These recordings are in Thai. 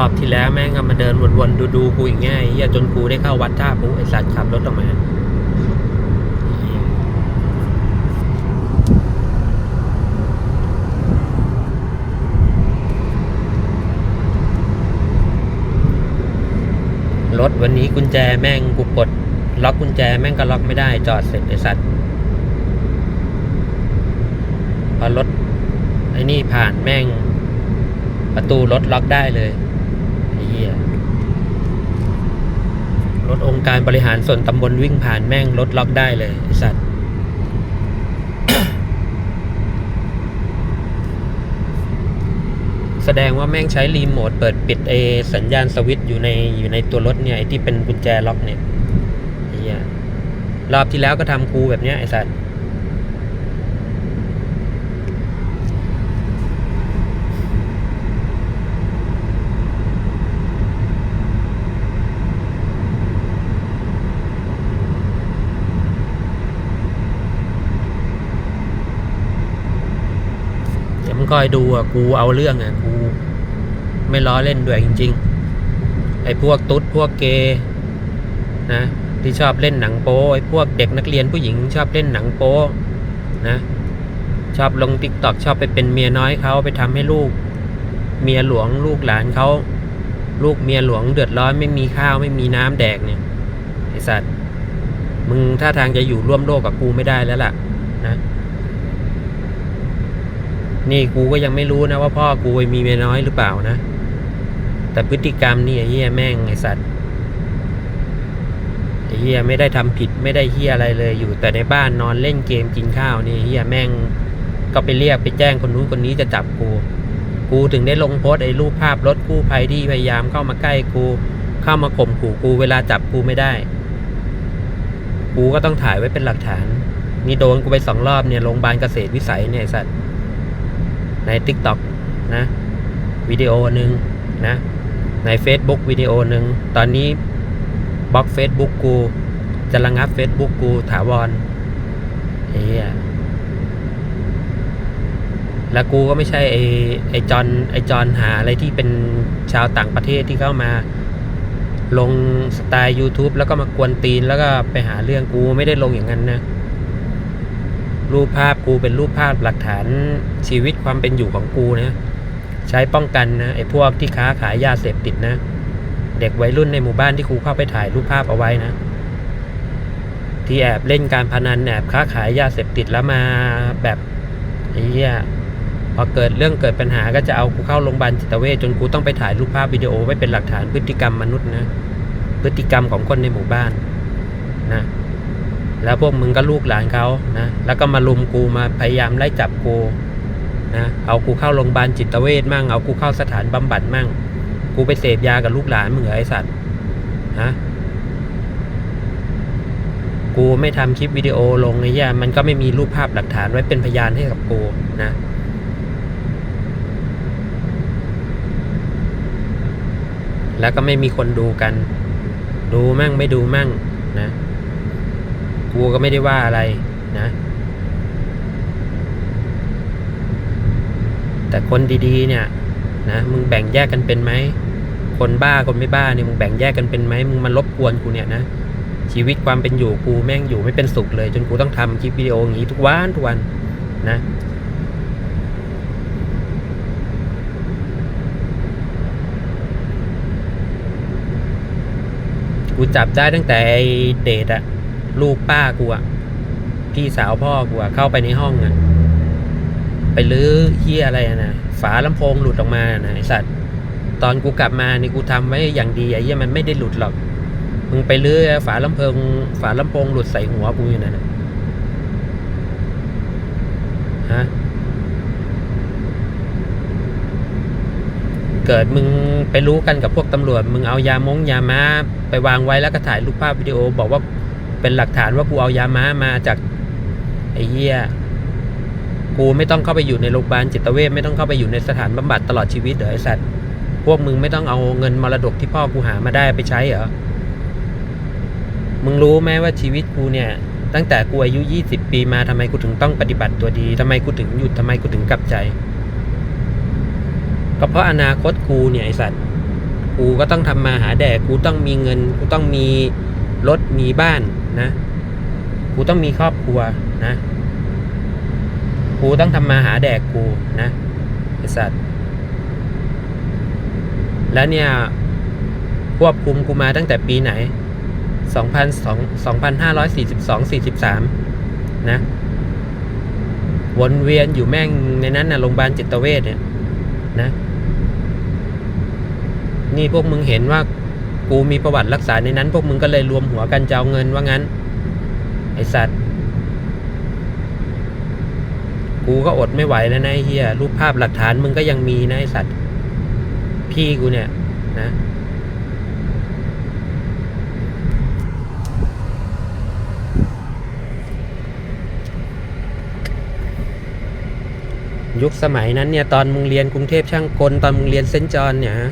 อบที่แล้วแม่งก็มาเดินวนๆดูๆกูอย่างเงี้ยอ้เหี้ยจนกูได้เข้าวัดท่าปุ๊ไอสัตว์ขับรถออกมา รถวันนี้กุญแจแม่งกูกดล็อกกุญแจแม่งก็ล็อกไม่ได้จอดเสร็จไอ้สัตว์พอรถไอ้นี่ผ่านแม่งประตูรถล็อกได้เลยไอ้เหี้ย รถองค์การบริหารส่วนตำบลวิ่งผ่านแม่งรถล็อกได้เลยไอ้สัตว์แสดงว่าแม่งใช้รีโมทเปิดปิดเอสัญญาณสวิตช์อยู่ในอยู่ในตัวรถเนี่ยไอที่เป็นกุญแจล็อกเนี่ยไอ้เหี้ยรอบที่แล้วก็ทำกูแบบเนี้ยไอสัตว์เดี๋ยวมึง คอยดูอะกูเอาเรื่องอะกูไม่ล้อเล่นด้วยจริง ๆ ไอ้พวกตุ๊ดพวกเกย์นะที่ชอบเล่นหนังโป๊ไอ้พวกเด็กนักเรียนผู้หญิงชอบเล่นหนังโป๊นะชอบลงติ๊กต็อกชอบไปเป็นเมียน้อยเขาไปทำให้ลูก เมียหลวงลูกหลานเขาลูกเมียหลวงเดือดร้อนไม่มีข้าวไม่มีน้ำแดกเนี่ยไอสัตว์มึงท่าทางจะอยู่ร่วมโลกกับกูไม่ได้แล้วล่ะนะ นี่กูก็ยังไม่รู้นะว่าพ่อกูมีเมียน้อยหรือเปล่านะ แต่พฤติกรรมนี่ไอ้เฮี้ยแม่งไอ้สัตว์ไอ้เฮียไม่ได้ทำผิดไม่ได้เฮียอะไรเลยอยู่ แต่ในบ้านนอนเล่นเกมกินข้าวนี่เฮียแม่งก็ไปเรียกไปแจ้งคนนู้นคนนี้จะจับกู กูถึงได้ลงโพสต์ไอ้รูปภาพรถกู้ภัยที่พยายามเข้ามาใกล้กู เข้ามาข่มขู่กูเวลาจับกูไม่ได้ กูก็ต้องถ่ายไว้เป็นหลักฐานนี่โดนกูไปสองรอบเนี่ยโรงพยาบาลเกษตรวิสัยเนี่ยสัตว์ ใน t ิ k t o k นะวิดีโอหนึ่งนะใน Facebook วิดีโอหนึ่งตอนนี้บล็อก Facebook กูจะระงับ Facebook กูถาวรเฮียแล้วกูก็ไม่ใช่ไอไอจอนไอจอนหาอะไรที่เป็นชาวต่างประเทศที่เข้ามา ลงสไตล์ YouTube แล้วก็มากวนตีนแล้วก็ไปหาเรื่องกูไม่ได้ลงอย่างนั้นนะ รูปภาพกูเป็นรูปภาพหลักฐานชีวิตความเป็นอยู่ของกูนะใช้ป้องกันนะไอ้พวกที่ค้าขายยาเสพติดนะ เด็กวัยรุ่นในหมู่บ้านที่ครูเข้าไปถ่ายรูปภาพเอาไว้นะ ที่แอบเล่นการพนันแอบค้าขายยาเสพติดแล้วมาแบบไอ้เหี้ยพอเกิดเรื่องเกิดปัญหาก็จะเอากูเข้าโรงพยาบาลจิตเวชจนกูต้องไปถ่ายรูปภาพวิดีโอไว้เป็นหลักฐานพฤติกรรมมนุษย์นะ พฤติกรรมของคนในหมู่บ้านนะ แล้วพวกมึงก็ลูกหลานเขานะแล้วก็มาลุมกูมาพยายามไล่จับกูนะเอากูเข้าโรงพยาบาลจิตเวชมั่งเอากูเข้าสถานบำบัดมั่ง กูไปเสพยากับลูกหลานมึงเหรอไอสัตว์ฮะกูไม่ทำคลิปวิดีโอลงไอ้เหี้ยมันก็ไม่มีรูปภาพหลักฐานไว้เป็นพยานให้กับกูนะแล้วก็ไม่มีคนดูกัน ดูมั่งไม่ดูมั่งนะ กูก็ไม่ได้ว่าอะไรนะ แต่คนดีๆ เนี่ยนะมึงแบ่งแยกกันเป็นไหมคนบ้าคนไม่บ้าเนี่ยมึงแบ่งแยกกันเป็นไหมมึงมารบกวนกูเนี่ยนะชีวิตความเป็นอยู่กูแม่งอยู่ไม่เป็นสุขเลย จนกูต้องทำคลิปวิดีโออย่างนี้ทุกวันทุกวันนะกูจับได้ตั้งแต่เดทอะ ลูกป้ากูอะพี่สาวพ่อกูอะเข้าไปในห้องอะไปลื้อเฮียอะไรนะฝาลำโพงหลุดออกมานะไอสัตว์ตอนกูกลับมานี่กูทำไว้อย่างดีไอ้เหี้ยมันไม่ได้หลุดหรอก มึงไปลื้อฝาลำโพงฝาลำโพงหลุดใส่หัวกูอยู่นั่นนะฮะเกิดมึงไปรู้กันกับพวกตำรวจ มึงเอายามงยาม้า ไปวางไว้แล้วก็ถ่ายรูปภาพวิดีโอ บอกว่า เป็นหลักฐานว่ากูเอายาม้ามาจากไอ้เหี้ยกูไม่ต้องเข้าไปอยู่ในโรงพยาบาลจิตเวชไม่ต้องเข้าไปอยู่ในสถานบำบัดตลอดชีวิตเหรอไอ้สัตว์พวกมึงไม่ต้องเอาเงินมรดกที่พ่อกูหามาได้ไปใช้เหรอมึงรู้ไหมว่าชีวิตกูเนี่ย ตั้งแต่กูอายุยี่สิบปีมาทำไมกูถึงต้องปฏิบัติตัวดีทำไมกูถึงหยุดทำไมกูถึงกลับใจก็เพราะอนาคตกูเนี่ยไอสัตว์กูก็ต้องทำมาหาแดกกูต้องมีเงิน กูต้องมีรถมีบ้าน นะกูต้องมีครอบครัวนะกูต้องทำมาหาแดกกูนะไอสัตว์ แล้วเนี่ยควบคุมกูมาตั้งแต่ปีไหน2,2 2,542 43 นะ วนเวียนอยู่แม่งในนั้นนะโรงพยาบาลจิตเวชเนี่ยนะ นี่พวกมึงเห็นว่า กูมีประวัติรักษาในนั้น พวกมึงก็เลยรวมหัวกันจะเอาเงินว่างั้น ไอสัตว์ กูก็อดไม่ไหวแล้วนะเฮียรูปภาพหลักฐานมึงก็ยังมีนะไอสัตว์ พี่กูเนี่ย นะยุคสมัยนั้นเนี่ยตอนมึงเรียนกรุงเทพช่างกลตอนมึงเรียนเซนจอนเนี่ยฮะ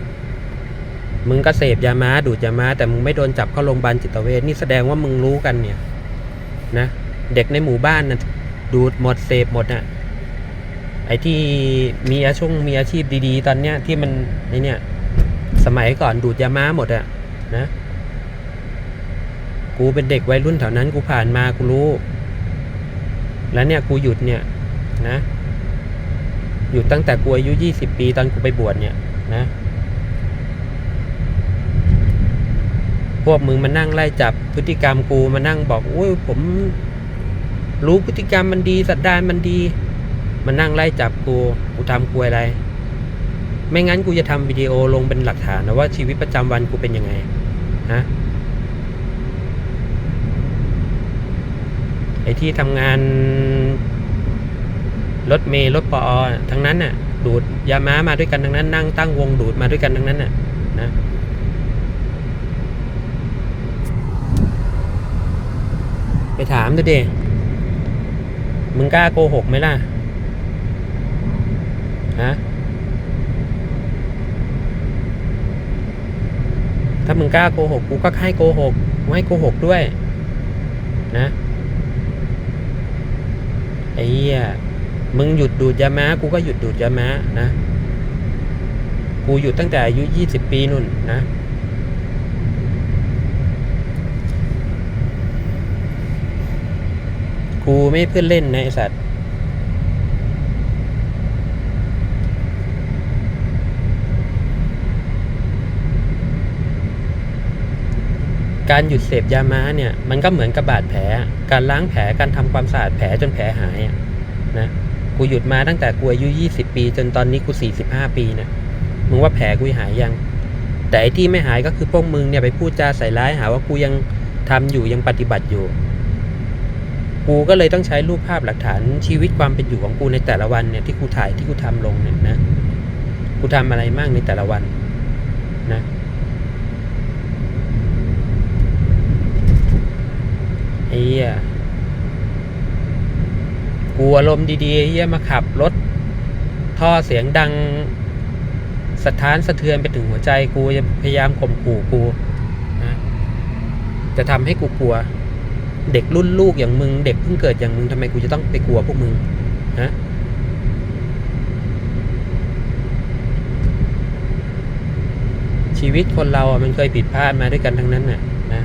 มึงก็เสพยาม้าดูดยาม้า แต่มึงไม่โดนจับเข้าโรงพยาบาลจิตเวชนี่แสดงว่ามึงรู้กันเนี่ยนะเด็กในหมู่บ้านนะดูดหมดเสพหมดน่ะไอ้ที่มีอาช่วงมีอาชีพดีๆ ตอนเนี้ยที่มันไอเนี่ย สมัยก่อนดูดยาม้าหมดอะนะกูเป็นเด็กวัยรุ่นแถวนั้นกูผ่านมากูรู้ แล้วเนี่ยกูหยุดเนี่ยนะหยุดตั้งแต่กูอายุยี่สิบปีตอนกูไปบวชเนี่ยนะ พวกมึงมานั่งไล่จับพฤติกรรมกูมานั่งบอกโอ้ยผมรู้พฤติกรรมมันดี สัตดานมันดี มานั่งไล่จับกูกูทำกูอะไร ไม่งั้นกูจะทำวิดีโอลงเป็นหลักฐานนะว่าชีวิตประจำวันกูเป็นยังไงฮะไอ้ที่ทำงานรถเมล์รถปอทั้งนั้นน่ะ ดูดยาม้ามาด้วยกันทั้งนั้น นั่งตั้งวงดูดมาด้วยกันทั้งนั้นน่ะ นะ ไป ถามดูดิมึงกล้าโกหกไหมล่ะ ฮะ ถ้ามึงกล้าโกหก กูก็ให้โกหกกูให้โกหกด้วย นะ ไอ้เหี้ย มึงหยุดดูดยาม้า กูก็หยุดดูดยาม้านะ กูหยุดตั้งแต่อายุยี่สิบปีนู่นนะ กูไม่เพื่อนเล่นนะไอสัตว์การหยุดเสพยาม้าเนี่ยมันก็เหมือนกับบาดแผล การล้างแผลการทำความสะอาดแผลจนแผลหายอะนะกูหยุดมาตั้งแต่กูอายุยี่สิบปี จนตอนนี้กูสี่สิบห้าปีนะมึงว่าแผลกูหายยัง แต่ที่ไม่หายก็คือพวกมึงเนี่ยไปพูดจาใส่ร้ายหาว่ากูยังทำอยู่ยังปฏิบัติอยู่ กูก็เลยต้องใช้รูปภาพหลักฐานชีวิตความเป็นอยู่ของกูในแต่ละวันเนี่ยที่กูถ่ายที่กูทำลงเนี่ยนะกูทำอะไรมั่งในแต่ละวันนะไอ้เหี้ยกูอารมณ์ดีๆเหี้ยมาขับรถท่อเสียงดังสะท้านสะเทือนไปถึงหัวใจกูจะพยายามข่มขู่กูนะจะทำให้กูกลัว เด็กรุ่นลูกอย่างมึง เด็กเพิ่งเกิดอย่างมึงทำไมกูจะต้องไปกลัวพวกมึงฮะชีวิตคนเราอะมันเคยผิดพลาดมาด้วยกันทั้งนั้นน่ะนะ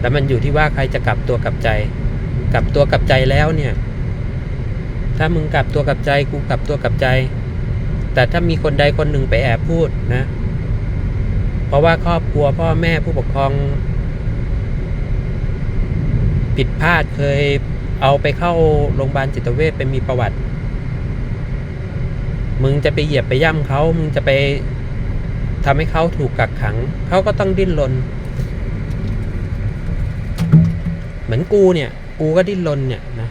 แต่มันอยู่ที่ว่าใครจะกลับตัวกลับใจ กลับตัวกลับใจแล้วเนี่ย ถ้ามึงกลับตัวกลับใจกูกลับตัวกลับใจ แต่ถ้ามีคนใดคนหนึ่งไปแอบพูดนะ เพราะว่าครอบครัวพ่อแม่ผู้ปกครอง ผิดพลาดเคยเอาไปเข้าโรงพยาบาลจิตเวชไปมีประวัติ มึงจะไปเหยียบไปย่ำเขามึงจะไปทำให้เขาถูกกักขัง เขาก็ต้องดิ้นรน เหมือนกูเนี่ย กูก็ดิ้นรนเนี่ยนะ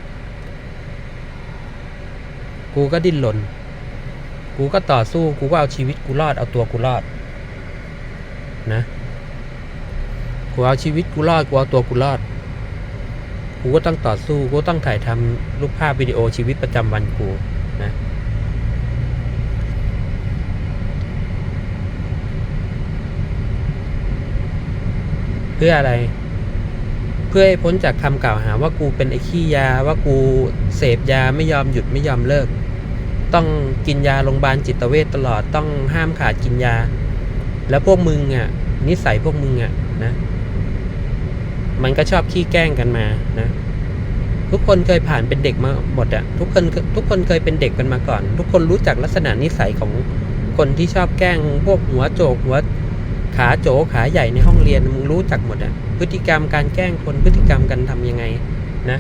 กูก็ดิ้นรน กูก็ต่อสู้ กูก็เอาชีวิตกูรอด เอาตัวกูรอด นะ กูเอาชีวิตกูรอด กูเอาตัวกูรอด กูก็ต้องต่อสู้กูต้องถ่ายทำรูปภาพวิดีโอชีวิตประจำวันกูนะเพื่ออะไร เพื่อให้พ้นจากคำกล่าวหาว่ากูเป็นไอ้ขี้ยาว่ากูเสพยาไม่ยอมหยุดไม่ยอมเลิก ต้องกินยาโรงพยาบาลจิตเวชตลอดต้องห้ามขาดกินยา แล้วพวกมึงอะนิสัยพวกมึงอะนะ มันก็ชอบขี้แกล้งกันมานะ ทุกคนเคยผ่านเป็นเด็กมาหมดอะทุกคนทุกคนเคยเป็นเด็กกันมาก่อน ทุกคนรู้จักลักษณะนิสัยของคนที่ชอบแกล้งพวกหัวโจกหัวขาโจขาใหญ่ในห้องเรียนมึงรู้จักหมดอะพฤติกรรมการแกล้งคนพฤติกรรมการทำยังไงนะ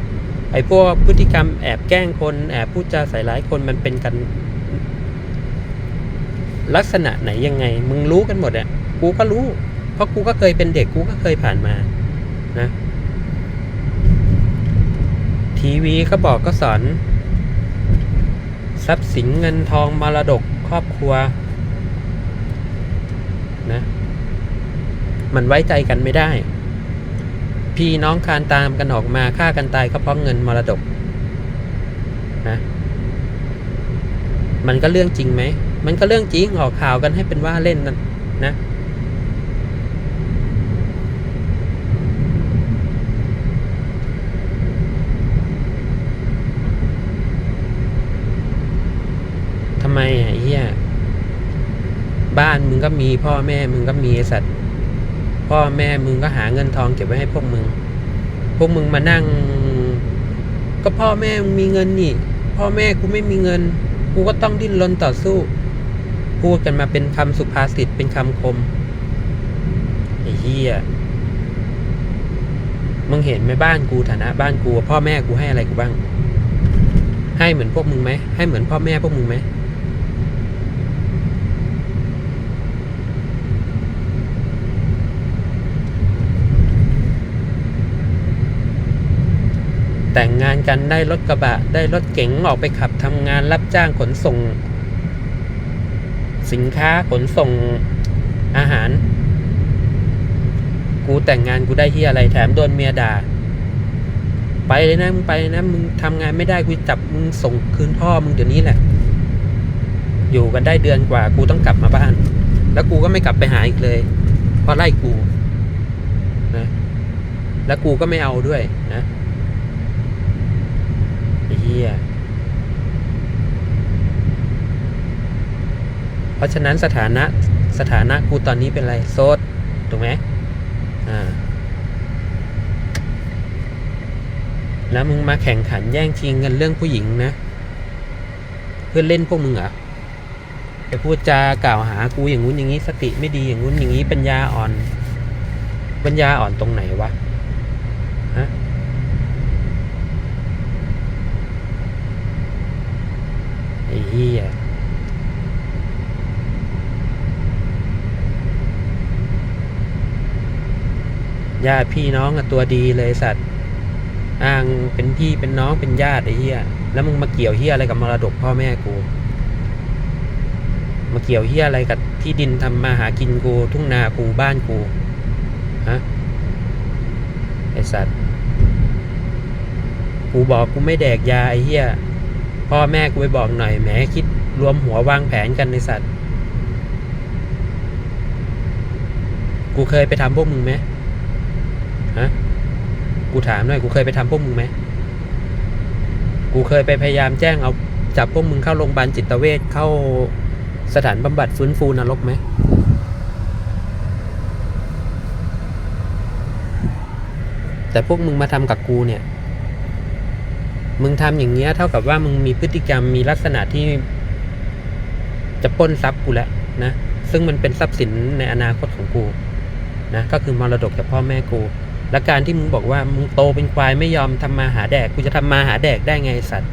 ไอ้พวกพฤติกรรมแอบแกล้งคนแอบพูดจาใส่ร้ายคนมันเป็นกัน ลักษณะไหนยังไง มึงรู้กันหมดอะกูก็รู้ เพราะกูก็เคยเป็นเด็กกูก็เคยผ่านมา นะทีวีก็บอกก็สอน ทรัพย์สินเงินทองมรดกครอบครัวนะมันไว้ใจกันไม่ได้ พี่น้องคานตามกันออกมาฆ่ากันตายก็เพราะเงินมรดกนะมันก็เรื่องจริงไหม มันก็เรื่องจริงออกข่าวกันให้เป็นว่าเล่นนะนะ ทำ ไมอะไอ้เฮียบ้านมึงก็มีพ่อแม่มึงก็มีไอ้สัตว์ พ่อแม่มึงก็หาเงินทองเก็บไว้ให้พวกมึง พวกมึงมานั่ง ก็พ่อแม่มึงมีเงินนี่ พ่อแม่กูไม่มีเงิน กูก็ต้องดิ้นรนต่อสู้ พูดกันมาเป็นคำสุภาษิตเป็นคำคมไอ้เฮียมึงเห็นไหมบ้านกูฐานะ บ้านกู พ่อแม่กูให้อะไรกูบ้าง ให้เหมือนพวกมึงไหมให้เหมือนพ่อแม่พวกมึงไหม แต่งงานกันได้รถกระบะ ได้รถเก๋งออกไปขับทำงานรับจ้างขนส่ง สินค้าขนส่งอาหาร กูแต่งงานกูได้ที่อะไรแถมโดนเมียด่า ไปเลยนะมึงไปนะมึงทำงานไม่ได้กูจับมึงส่งคืนพ่อมึงเดี๋ยวนี้แหละ อยู่กันได้เดือนกว่า กูต้องกลับมาบ้าน แล้วกูก็ไม่กลับไปหาอีกเลยเพราะไล่กูนะแล้วกูก็ไม่เอาด้วยนะ ฮียเพราะฉะนั้นสถานะสถานะกูตอนนี้เป็นอะไรโซดถูกไหมอ่าแล้วมึงมาแข่งขันแย่งชิงกันเรื่องผู้หญิงนะ เพื่อเล่นพวกมึงเหรอไปพูดจากล่าวหากูอย่างงู้นอย่างนี้สติไม่ดีอย่างงู้นอย่างนี้ปัญญาอ่อน ปัญญาอ่อนตรงไหนวะ เหี้ยญาติพี่น้องอะตัวดีเลยสัตว์ อ้างเป็นพี่เป็นน้องเป็นญาติไอ้เหี้ยแล้วมึงมาเกี่ยวเหี้ยอะไรกับมรดกพ่อแม่กู มาเกี่ยวเหี้ยอะไรกับที่ดินทำมาหากินกู ทุ่งนากูบ้านกูฮะไอสัตว์ กูบอกกูไม่แดกยาไอ้เหี้ย พ่อแม่กูไปบอกหน่อยแหมคิดรวมหัววางแผนกันในสัตว์ กูเคยไปทำพวกมึงไหมฮะกูถามหน่อยกูเคยไปทำพวกมึงไหมกูเคยไปพยายามแจ้งเอาจับพวกมึงเข้าโรงพยาบาลจิตเวชเข้าสถานบำบัดฟื้นฟูนรกไหมแต่พวกมึงมาทำกับกูเนี่ย มึงทำอย่างเงี้ยเท่ากับว่ามึงมีพฤติกรรมมีลักษณะที่จะปล้นทรัพย์กูแล้วนะ ซึ่งมันเป็นทรัพย์สินในอนาคตของกูนะก็คือมรดกจากพ่อแม่กู และการที่มึงบอกว่ามึงโตเป็นควายไม่ยอมทำมาหาแดกกูจะทำมาหาแดกได้ไงสัตว์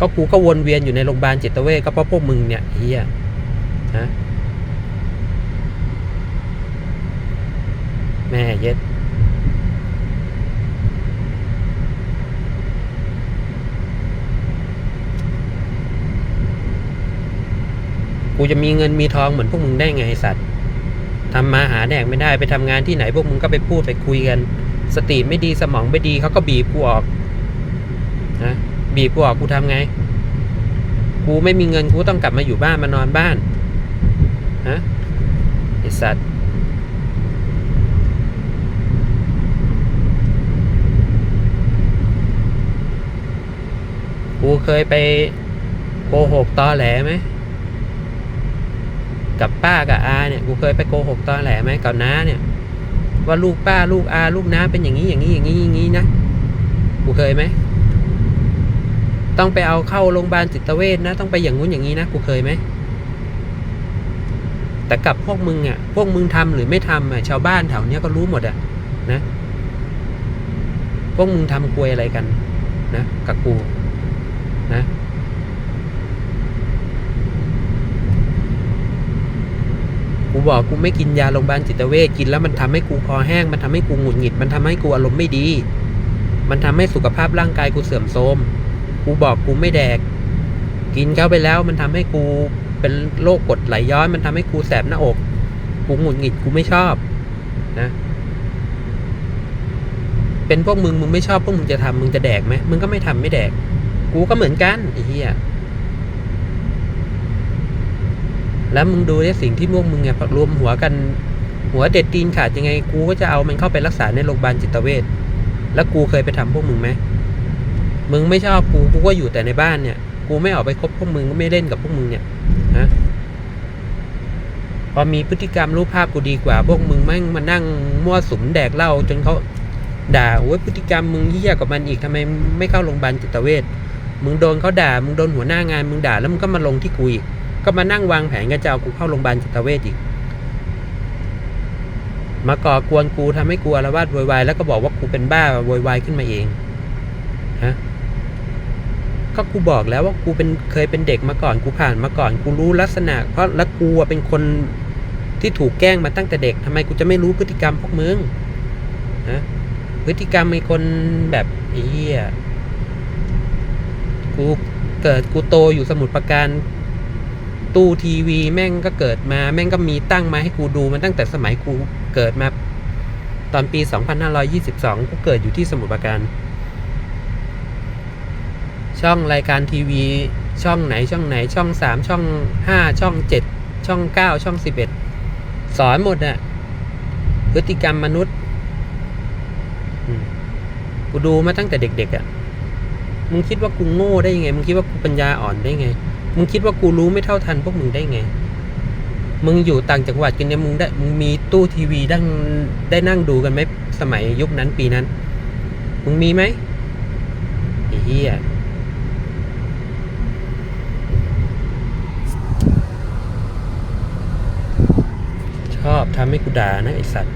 ก็กูก็วนเวียนอยู่ในโรงพยาบาลจิตเวชก็เพราะพวกมึงเนี่ยเฮียฮะแม่เย็ด กูจะมีเงินมีทองเหมือนพวกมึงได้ไงไอสัตว์ทำมาหาแดกไม่ได้ไปทำงานที่ไหนพวกมึงก็ไปพูดไปคุยกัน สติไม่ดีสมองไม่ดีเขาก็บีบกูออกนะบีบกูออกกูทำไง กูไม่มีเงินกูต้องกลับมาอยู่บ้านมานอนบ้านฮะไอสัตว์กูเคยไปโกหกตอแหลไหม กับป้ากับอาเนี่ยกูเคยไปโกหกตอนแหลไหมกับน้าเนี่ย ว่าลูกป้าลูกอาลูกน้าเป็นอย่างนี้อย่างนี้อย่างนี้อย่างนี้นะกูเคยไหมต้องไปเอาเข้าโรงพยาบาลจิตเวชนะ ต้องไปอย่างงู้นอย่างนี้นะกูเคยไหมแต่กับพวกมึงอะพวกมึงทำหรือไม่ทำอะชาวบ้านแถวเนี้ยก็รู้หมดอะนะ พวกมึงทำกลวยอะไรกัน นะกับกูนะ กูบอกกูไม่กินยาโรงพยาบาลจิตเวชกินแล้วมันทำให้กูคอแห้ง มันทำให้กูหงุดหงิด มันทำให้กูอารมณ์ไม่ดี มันทำให้สุขภาพร่างกายกูเสื่อมโทรมกูบอกกูไม่แดก กินเข้าไปแล้วมันทำให้กูเป็นโรคกรดไหลย้อน มันทำให้กูแสบหน้าอก กูหงุดหงิดกูไม่ชอบนะ เป็นพวกมึงมึงไม่ชอบพวกมึงจะทำมึงจะแดกไหมมึงก็ไม่ทำไม่แดก กูก็เหมือนกันไอ้เหี้ย แล้วมึงดูเนี่ยสิ่งที่พวกมึงเนี่ยรวมหัวกันหัวเด็ดตีนขาดยังไงกูก็จะเอามันเข้าไปรักษาในโรงพยาบาลจิตเวชแล้วกูเคยไปทำพวกมึงไหมมึงไม่ชอบกูกูก็อยู่แต่ในบ้านเนี่ย กูไม่ออกไปคบพวกมึงก็ไม่เล่นกับพวกมึงเนี่ยนะพอมีพฤติกรรมรูปภาพกูดีกว่า พวกมึงแม่งมานั่งมั่วสุมแดกเหล้าจนเขาด่าโอ้ยพฤติกรรมมึงเหี้ยกว่ามันอีกทำไมไม่เข้าโรงพยาบาลจิตเวชมึงโดนเขาด่ามึงโดนหัวหน้างานมึงด่าแล้วมึงก็มาลงที่กูอีก ก็มานั่งวางแผนกันจะเอากูเข้าโรงพยาบาลจิตเวชอีก มาก่อกวนกูทำให้กูอาละวาดโวยวายแล้วก็บอกว่ากูเป็นบ้าโวยวายขึ้นมาเองฮะก็กูบอกแล้วว่ากูเป็นเคยเป็นเด็กมาก่อนกูผ่านมาก่อนกูรู้ลักษณะ เพราะแล้วกูเป็นคนที่ถูกแกล้งมาตั้งแต่เด็กทำไมกูจะไม่รู้พฤติกรรมพวกมึงฮะพฤติกรรมไอ้คนแบบไอ้เหี้ยกูเกิดกูโตอยู่สมุทรปราการ ตู้ทีวีแม่งก็เกิดมา แม่งก็มีตั้งมาให้กูดูมันตั้งแต่สมัยกูเกิดมา ตอนปี 2522 กูเกิดอยู่ที่สมุทรปราการ ช่องรายการทีวี ช่องไหนช่องไหนช่อง 3 ช่อง 5 ช่อง 7 ช่อง 9 ช่อง 11 สอนหมดอะพฤติกรรมมนุษย์กูดูมาตั้งแต่เด็กๆอะมึงคิดว่ากูโง่ได้ยังไง มึงคิดว่ากูปัญญาอ่อนได้ไง มึงคิดว่ากูรู้ไม่เท่าทันพวกมึงได้ไง มึงอยู่ต่างจังหวัดกันเนี่ยมึงได้มึงมีตู้ทีวีดั้งได้นั่งดูกันไหมสมัยยุคนั้นปีนั้น มึงมีไหมไอ้เหี้ยชอบทำให้กูด่านะไอสัตว์